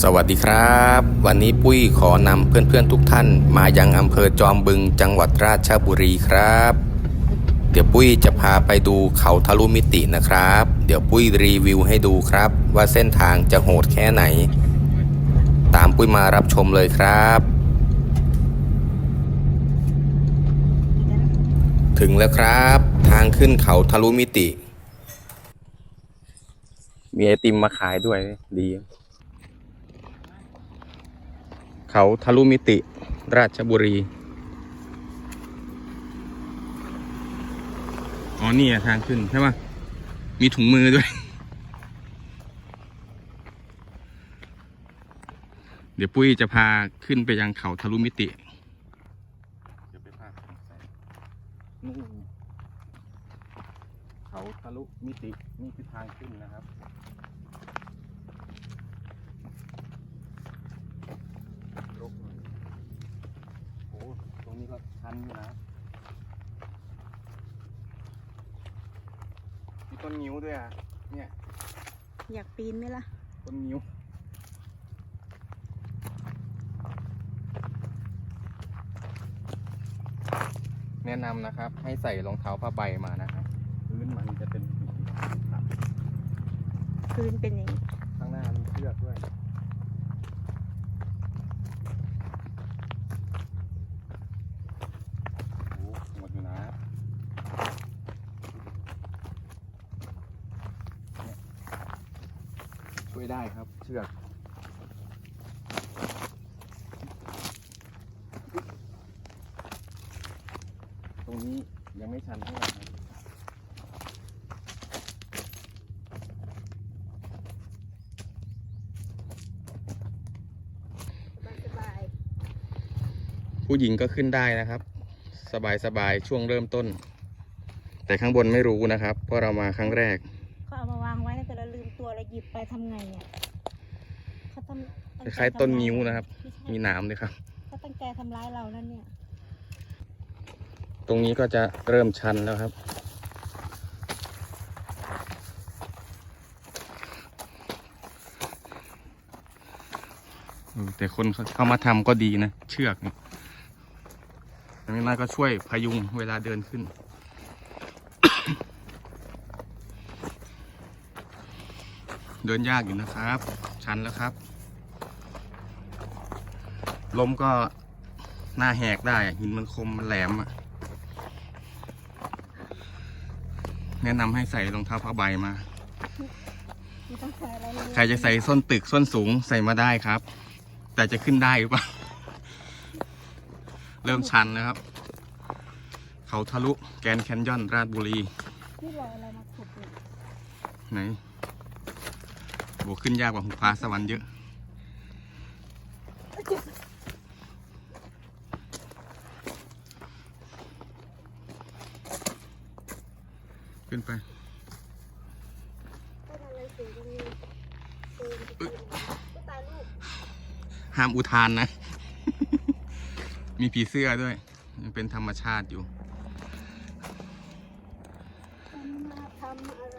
สวัสดีครับ วันนี้ปุ้ยขอนำเพื่อนๆทุกท่าน มายังอำเภอจอมบึงจังหวัดราชบุรีครับ เดี๋ยวปุ้ยจะพาไปดูเขาทะลุมิตินะครับ เดี๋ยวปุ้ยรีวิวให้ดูครับ ว่าเส้นทางจะโหดแค่ไหน ตามปุ้ยมารับชมเลยครับ ถึงแล้วครับ ทางขึ้นเขาทะลุมิติ มีไอติมมาขายด้วยดี เขาทะลุมิติราชบุรี อ๋อ นี่อะทางขึ้นใช่ปะมีถุงมือด้วย เดี๋ยวปุ้ยจะพาขึ้นไปยังเขาทะลุมิติเดี๋ยวไปพานู่นเขาทะลุมิติ นี่คือทางขึ้นนะครับ รกเลยโอ้ ตรงนี้ ก็ชันอยู่นะมีต้นนิ้วด้วยอะ เนี่ย อยากปีนไหมล่ะ ต้นนิ้ว แนะนำนะครับ ให้ใส่รองเท้าผ้าใบมานะครับพื้นมันจะเป็นสีครับพื้นเป็นอย่างนี้ ข้างหน้ามีเชือกด้วย โอ้หมดอยู่นะเนี่ยช่วยได้ครับ เชือกตรงนี้ยังไม่ชันเท่าไหร่ครับสบายผู้หญิงก็ขึ้นได้นะครับ สบายสบายๆช่วงเริ่มต้น แต่ข้างบนไม่รู้นะครับเพราะเรามาครั้งแรกๆเขาเอามาวางไว้แล้วแต่เราลืมตัวเราหยิบไปทำไงอะเขาทำ คล้ายๆต้นนิ้วนะครับไม่มีใช่หนามเลยครับเขาตั้งใจทำร้ายเรานั่นเนี่ย ตรงนี้ก็จะเริ่มชันแล้วครับเออแต่คนเขาเข้ามาทำก็ดีนะ เชือกเนี่ยอย่างนี้น่าก็ช่วยพยุงเวลาเดินขึ้นเดินยากอยู่นะครับ ชันแล้วครับ ลมก็หน้าแหกได้อะหินมันคมมันแหลมอะแนะนำให้ใส่รองเท้าผ้าใบมา ไม่ต้องใส่อะไรเลยใครจะใส่ส้นตึกส้นสูงใส่มาได้ครับ แต่จะขึ้นได้หรือเปล่า เริ่มชันนะครับ เขาทะลุแกรนด์แคนยอนราชบุรี นี่รอยอะไรมาขุดอยู่ไหนโบขึ้นยากกว่าหุบผาสวรรค์เยอะ ขึ้นไปต้นอะไรสูงตรงนี้สูงอึ๊ะก็ตายลูกห้ามอุทานนะ มีผีเสื้อด้วยยังเป็นธรรมชาติอยู่ทำมาทำอะไร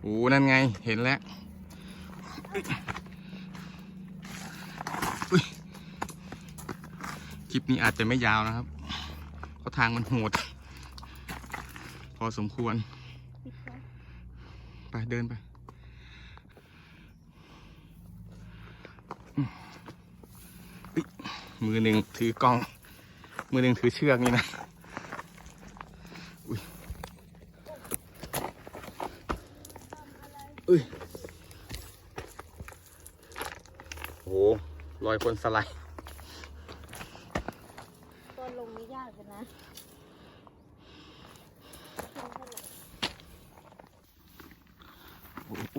โอ้นั่นไง เห็นแล้วอุ๊ยคลิปนี้อาจจะไม่ยาวนะครับ เพราะทางมันโหดพ อสมควร ไปเดินไป มือหนึ่งถือกล้อง มือหนึ่งถือเชือกนี่นะอุ้ยอุ้ยโอ้โหรอยคนสไลด์ตอนลงนี่ยากเลยนะ โอ้โห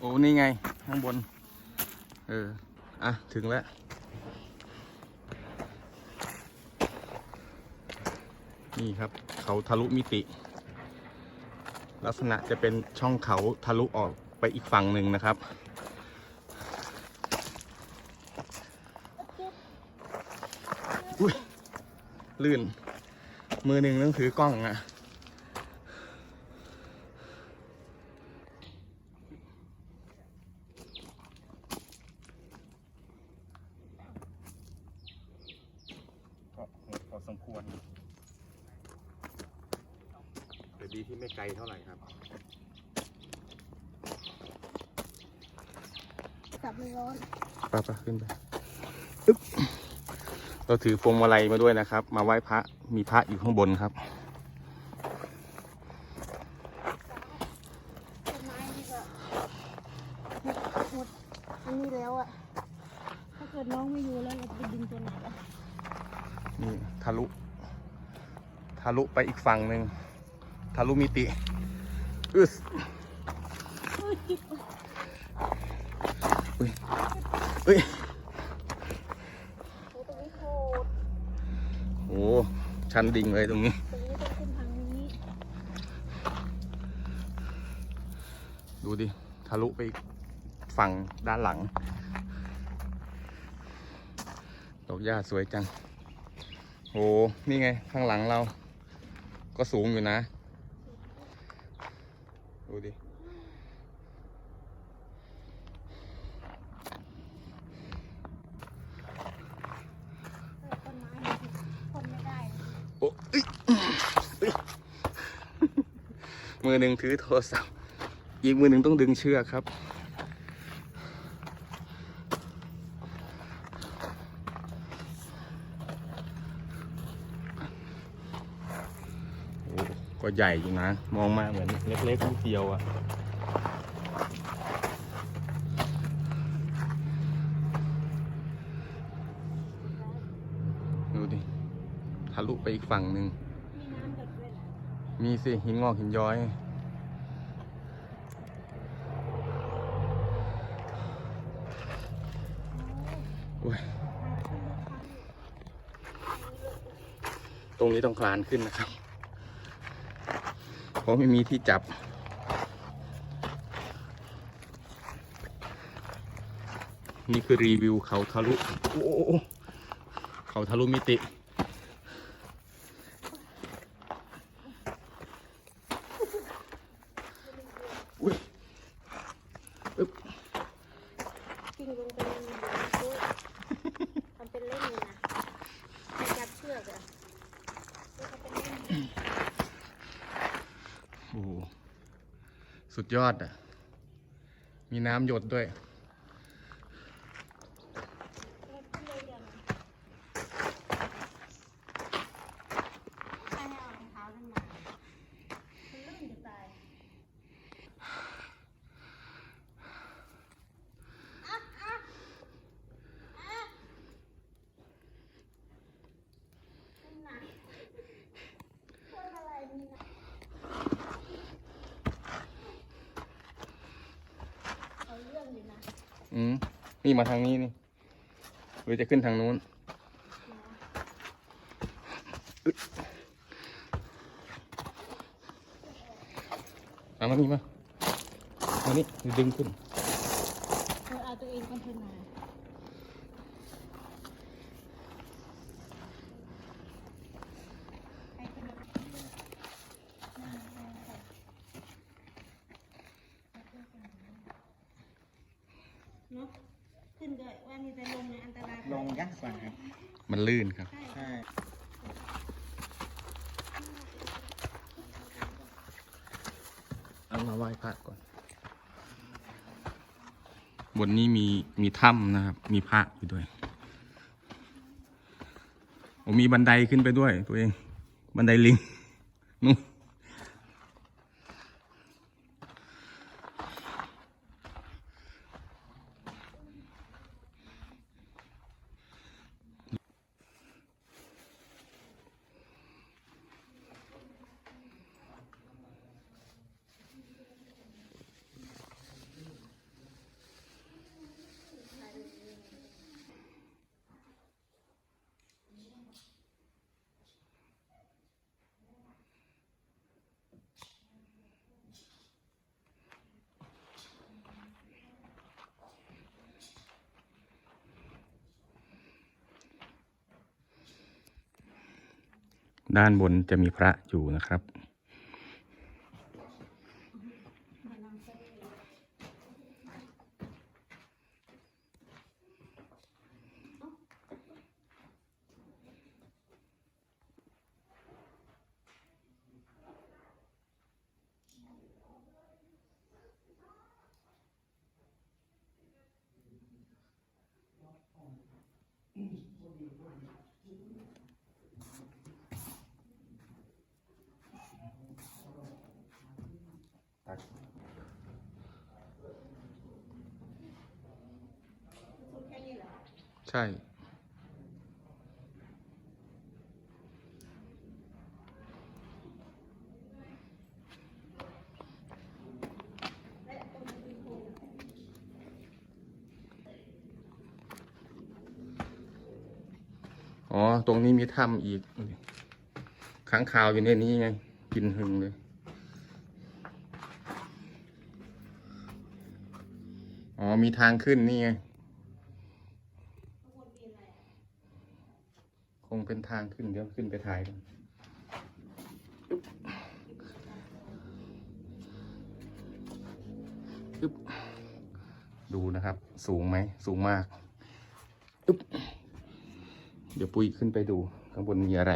โอ้โห โอ้นี่ไง ข้างบน เออ อะ ถึงแล้ว นี่ครับ เขาทะลุมิติ ลักษณะจะเป็นช่องเขาทะลุออกไปอีกฝั่งหนึ่งนะครับ อุ้ยลื่น มือหนึ่งต้องถือกล้องอะ ก็พอสมควรแต่ดีที่ไม่ไกลเท่าไหร่ครับ จับไม่ร้อนไปไปขึ้นไปอึ๊บเราถือพวงมาลัยมาด้วยนะครับ มาไหว้พระมีพระอยู่ข้างบนครับต้นไม้นี่ก็หมดหมดอันนี้แล้วอะถ้าเกิดน้องไม่อยู่แล้วเราจะไปดึงตัวไหนล่ะนี่ทะลุ ทะลุไปอีกฝั่งหนึ่งทะลุมิติอึส อุ้ยจิบอุ้ยเอ้ยโอ้ตรงนี้โหดโอ้ชันดิ่งเลยตรงนี้ตรงนี้ต้องขึ้นทางนี้ดูดิ ทะลุไปอีกฝั่งด้านหลัง ดอกหญ้าสวยจังโหนี่ไง ข้างหลังเรา ก็สูงอยู่นะ ดูดิ เออต้นไม้นี่คนไม่ได้ โอ้ยมือหนึ่งถือโทรศัพท์ อีกมือหนึ่งต้องดึงเชือกครับโอ้ก็ใหญ่อยู่นะ มองมาเหมือนเล็กๆนิดเดียวอะดูดิ ทะลุไปอีกฝั่งหนึ่ง มีน้ำหยดด้วยเหรอมีสิหินงอกหินย้อยอุ้ยตรงนี้ต้องคลานขึ้นนะครับ เพราะไม่มีที่จับนี่คือรีวิวเขาทะลุโอ้โอ้โอ้เขาทะลุมิติ อุ้ยอึ๊บ กิ้งลงไปในนี้ด้วยทำเป็นเล่นเลยนะไม่จับเชือกอะเชือกเขาเป็นเล่น โอ้โห สุดยอดอะ มีน้ำหยดด้วย เล่นขึ้นเลยเดี๋ยวนะใครให้เอารองเท้าขึ้นมามันลื่นจะตายอะอะอะนี่นะต้นอะไรนี่นะเอาเรื่องอยู่นะ อืมนี่มาทางนี้นี่หรือจะขึ้นทางนู้นเอามานี่มามานี่ดึงขึ้น เธอเอาตัวเองคนเธอมาให้คนอื่นเนาะขึ้นก็ว่า มีแต่ลงในอันตรายลงยากกว่าครับ มันลื่นครับใช่ใช่เอามาไหว้พระก่อน บนนี้มีมีถ้ำนะครับ มีพระอยู่ด้วยโอ้มีบันไดขึ้นไปด้วยตัวเอง บันไดลิงนู่น ด้านบนจะมีพระอยู่นะครับ ใช่ อ๋อ ตรงนี้มีถ้ำอีกค้างคาวอยู่ในนี้ไง กินหึงเลยอ๋อ มีทางขึ้นนี่ไง คงเป็น ทางขึ้นเดี๋ยวขึ้นไปถ่ายกันอึ๊บดูนะครับ สูงไหม สูงมากอึ๊บเดี๋ยวปุ้ยขึ้นไปดูข้างบนมีอะไร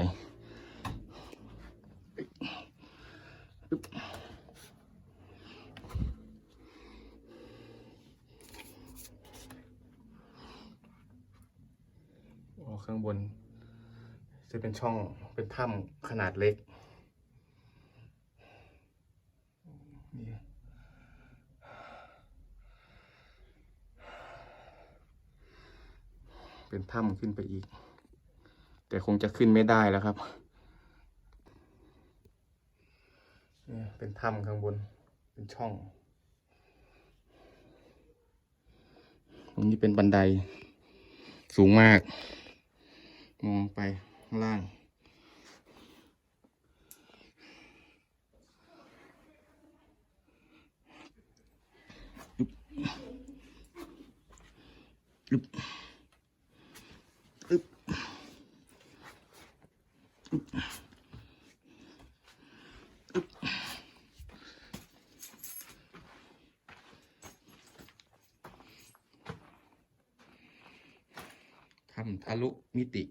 อึ๊บอ๋อข้างบน จะเป็น ช่องเป็นถ้ำขนาดเล็กนี่เป็นถ้ำขึ้นไปอีก แต่คงจะขึ้นไม่ได้แล้วครับเนี่ยเป็นถ้ำข้างบน เป็นช่อง ตรงนี้เป็นบันไดสูงมาก มองไปางล่าง อึบอึบอึบอึบทำทะลุมิติ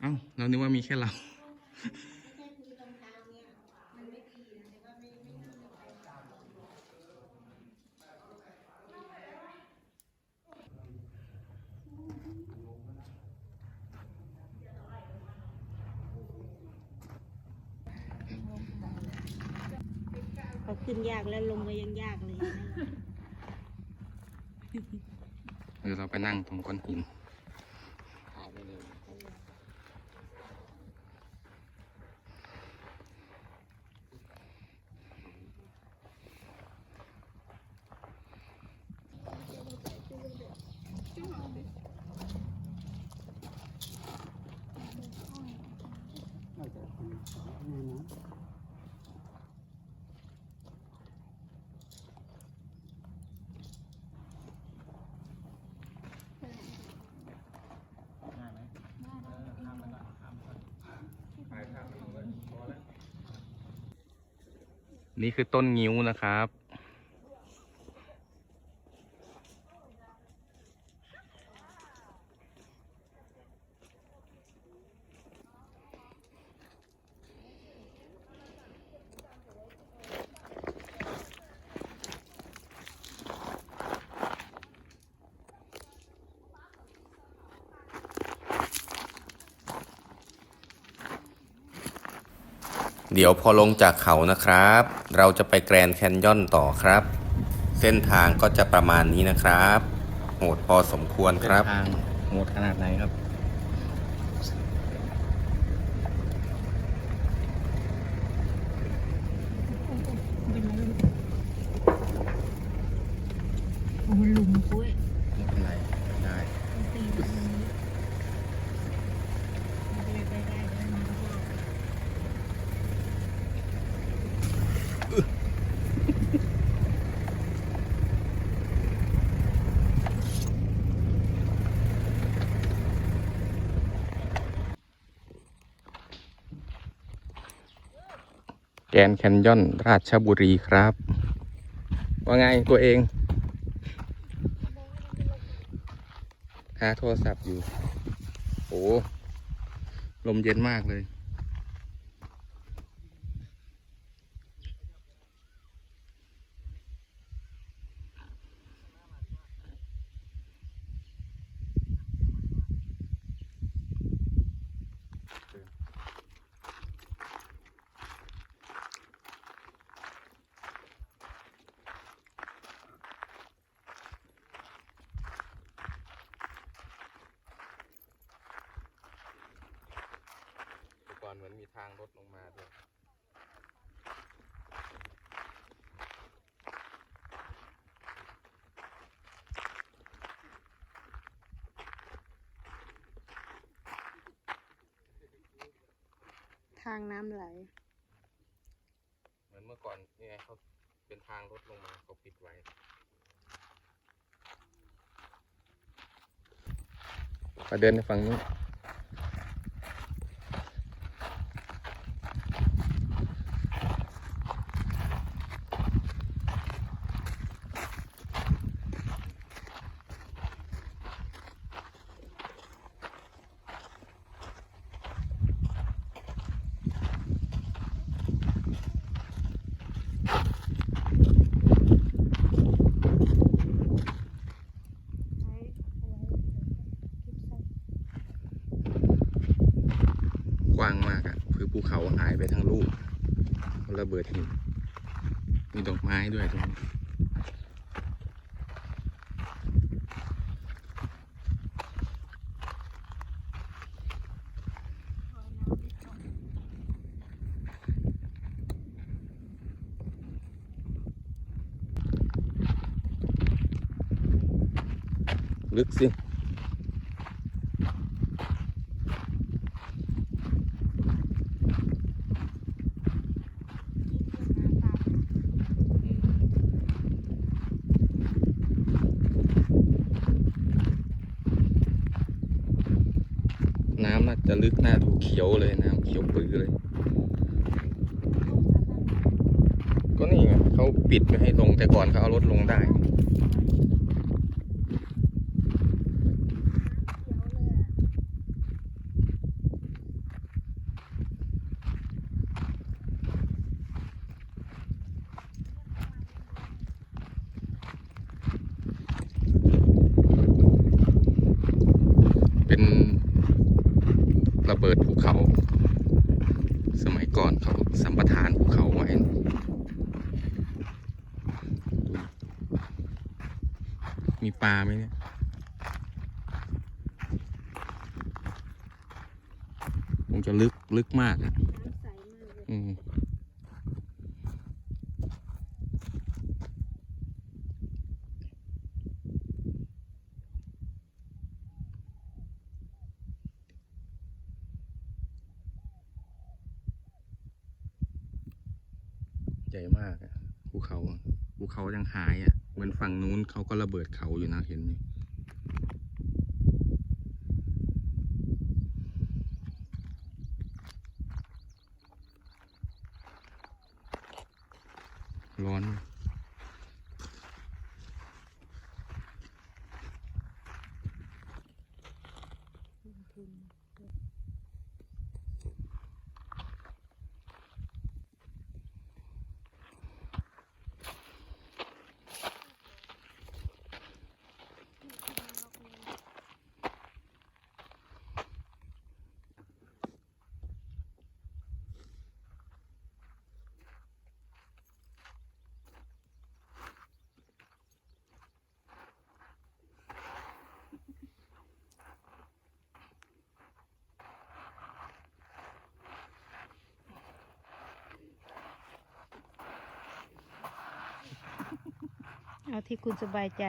เอ้าเรานึกว่ามี แค่เราพอขึ้นยากแล้วลงก็ยังยากเลย เดี๋ยวเราไปนั่งตรงก้อนหิน นี่คือต้นงิ้วนะครับ เดี๋ยวพอลงจากเขานะครับ เราจะไปแกรนแคนยอนต่อครับ เส้นทางก็จะประมาณนี้นะครับ โหดพอสมควรครับ ทางโหดขนาดไหนครับ โอ้โหหลุมปุ้ย ไม่เป็นไร ได้ ตีนตรงนี้ กนแคนยอนราชบุรีครับ ว่าไงตัวเอง หาโทรศัพท์อยู่ โอ้ลมเย็นมากเลย ก่อนเหมือนมีทางรถลงมาด้วยทางน้ำไหล เหมือนเมื่อก่อนนี่ไงเขาเป็นทางรถลงมาเขาปิดไว้ มาเดินในฝั่งนี้ กว้างมากอะ่ะ คือภูเขาหายไปทั้งลูกระเบิดหินมีดอกไม้ด้วยตรงนี้ลึกสิ น้ำน่า จะลึกน่าดูเขียวเลยน้ำเขียวปื้อเลย ก็นี่ไงเขาปิดไม่ให้ลงแต่ก่อนเขาเอารถลงได้ เป็น เปิดภูเขา สมัยก่อนเขาสัมปทานภูเขาไว้มีปลาไหมเนี่ยคงจะลึกลึกมากอะ น้ำใสมากเลย อืมให ญ่มากภูเขาภูเขายังหายอะเหมือนฝั่งนู้นเขาก็ระเบิดเขาอยู่นะเห็นอยู่ร้อน เอาที่คุณสบายใจ